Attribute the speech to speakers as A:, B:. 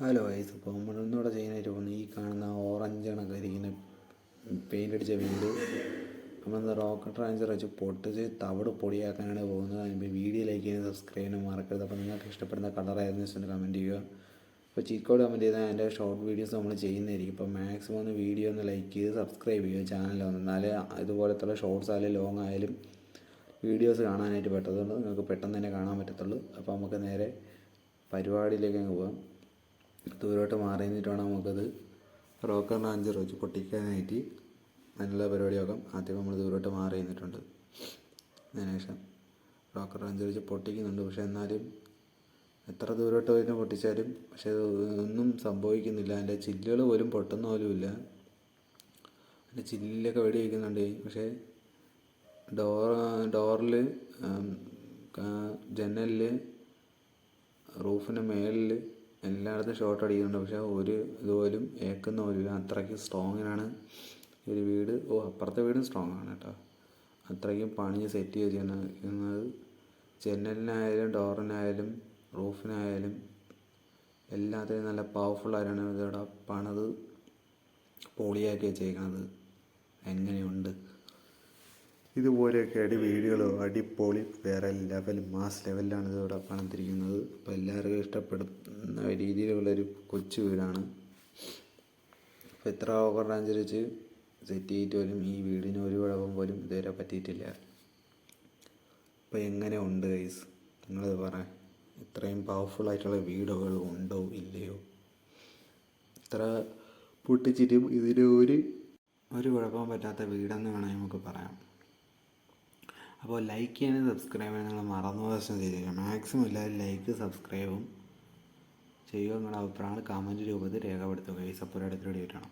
A: Hello ice ഇപ്പോൾ നമ്മൾ ഒന്നുകൂടെ ചെയ്യാനായിട്ട് പോകുന്നത് ഈ കാണുന്ന ഓറഞ്ച് കണക്ക് ഇരിക്കുന്ന പെയിന്റ് അടിച്ച വീട് നമ്മളെന്താ റോക്കറ്റ് റാഞ്ചർ വെച്ച് പൊട്ടിച്ച് തവിട് പൊടിയാക്കാനാണ് പോകുന്നത്. അതിന് വീഡിയോ ലൈക്ക് ചെയ്യാൻ സബ്സ്ക്രൈബ് മറക്കരുത്. അപ്പോൾ നിങ്ങൾക്ക് ഇഷ്ടപ്പെടുന്ന കളർ ആയിരുന്നു വെച്ചിട്ട് കമന്റ് ചെയ്യുക. അപ്പോൾ ചീക്കോട് കമന്റ് ചെയ്താൽ അതിന്റെ ഷോർട്ട് വീഡിയോസ് നമ്മൾ ചെയ്യുന്നതായിരിക്കും. ഇപ്പോൾ മാക്സിമം ഒന്ന് വീഡിയോ ഒന്ന് ലൈക്ക് ചെയ്ത് സബ്സ്ക്രൈബ് ചെയ്യുക ചാനൽ ഒന്ന്. എന്നാലേ ഇതുപോലത്തുള്ള ഷോർട്സ് ആയാലും ലോങ് ആയാലും വീഡിയോസ് കാണാനായിട്ട് പറ്റത്തുള്ളൂ. നിങ്ങൾക്ക് പെട്ടെന്ന് തന്നെ കാണാൻ പറ്റത്തുള്ളൂ. അപ്പോൾ നമുക്ക് നേരെ പരിപാടിയിലേക്ക് അങ്ങ് പോകാം. ദൂരോട്ട് മാറി നിന്നിട്ട് വേണം നമുക്കത് റോക്കറിന് അഞ്ച് റോച്ച് പൊട്ടിക്കാനായിട്ട് നല്ല പരിപാടിയാക്കാം. ആദ്യം നമ്മൾ ദൂരോട്ട് മാറി നിന്നിട്ടുണ്ട്. അതിനുശേഷം റോക്കർ അഞ്ച് റോച്ച് പൊട്ടിക്കുന്നുണ്ട്. പക്ഷെ എന്നാലും എത്ര ദൂരോട്ട് പോയിട്ട് പൊട്ടിച്ചാലും പക്ഷെ ഒന്നും സംഭവിക്കുന്നില്ല. അതിന്റെ ചില്ലുകൾ പോലും പൊട്ടുന്ന പോലും ഇല്ല. അതിന്റെ ചില്ലിലൊക്കെ വെടി വയ്ക്കുന്നുണ്ട് പക്ഷേ ഡോർ ഡോറിൽ ജനലിൽ റൂഫിന് മേളിൽ എല്ലായിടത്തും ഷോട്ട് അടിക്കുന്നുണ്ട്. പക്ഷേ ഒരു ഇതുപോലും ഏക്കുന്ന പോലും അത്രയ്ക്ക് സ്ട്രോങ്ങിനാണ് ഒരു വീട്. ഓ അപ്പുറത്തെ വീടും സ്ട്രോങ് ആണ് കേട്ടോ. അത്രയ്ക്കും പണിഞ്ഞ് സെറ്റ് ചെയ്ത് ചെയ്യുന്നത് ജനലിനായാലും ഡോറിനായാലും റൂഫിനായാലും എല്ലാത്തിനും നല്ല പവർഫുള്ളായിട്ടാണ് ഇതോടെ പണിത് പോളിയാക്കി വെച്ചേക്കണത്. എങ്ങനെയുണ്ട്? ഇതുപോലെയൊക്കെ അടി വീഡിയോകളോ അടിപൊളി. വേറെ ലെവൽ മാസ് ലെവലിലാണ് ഇതിവിടെ പണിതിരിക്കുന്നത്. അപ്പോൾ എല്ലാവർക്കും ഇഷ്ടപ്പെടുന്ന രീതിയിലുള്ളൊരു കൊച്ചു വീടാണ്. അപ്പോൾ ഇത്ര ഓവർ അനുസരിച്ച് സെറ്റ് ചെയ്തിട്ട് പോലും ഈ വീടിന് ഒരു കുഴപ്പം പോലും ഇതുവരെ പറ്റിയിട്ടില്ല. അപ്പോൾ എങ്ങനെ ഉണ്ട് ഗൈസ് നിങ്ങളത് പറ. ഇത്രയും പവർഫുൾ ആയിട്ടുള്ള വീടുകൾ ഉണ്ടോ ഇല്ലയോ? ഇത്ര പൊട്ടിച്ചിട്ടും ഇതിന് ഒരു ഒരു കുഴപ്പം പറ്റാത്ത വീടെന്ന് വേണമെങ്കിൽ നമുക്ക് പറയാം. അപ്പോൾ ലൈക്ക് ചെയ്യാനും സബ്സ്ക്രൈബ് ചെയ്യാനും നിങ്ങൾ മറന്നു പ്രശ്നം ചെയ്തിരിക്കുക മാക്സിമം എല്ലാവരും ലൈക്ക് സബ്സ്ക്രൈബും ചെയ്യുക. നിങ്ങളുടെ അഭിപ്രായങ്ങൾ കമന്റ് രൂപത്തിൽ രേഖപ്പെടുത്തുക. ഈ സപ്പോർട്ട് അടുത്തിടെ വേണം.